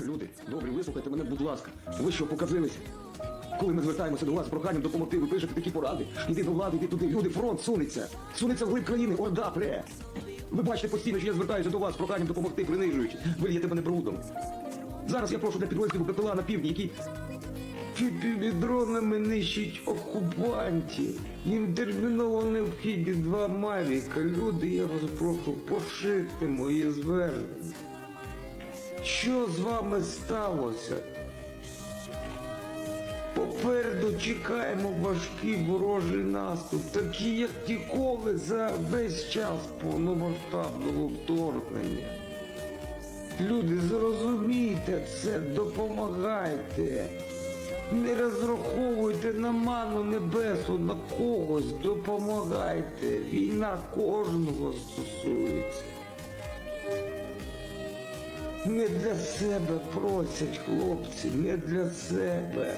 Люди, добрі, вислухайте мене, будь ласка. Ви що показилися? Коли ми звертаємося до вас з проханням допомогти, ви пишете такі поради. Іди до влади, іди туди. Люди, фронт сунеться. Сунеться вглиб країни, орда пре. Ви бачите постійно, що я звертаюся до вас з проханням допомогти, принижуючи. Ви лієте мене брудом. Зараз я прошу для підрозділу БПЛА на півдні, які Дронами нищить окупантів. Їм терміново необхідні два мавіка. Люди, я вас прошу пошити мої звернення. Що з вами сталося? Попереду чекаємо важкий ворожий наступ, такий як ніколи за весь час повномасштабного вторгнення. Люди, зрозумійте це, допомагайте. Не розраховуйте на ману небесу, на когось допомагайте. Війна кожного стосується. Не для себе просять хлопці, не для себе.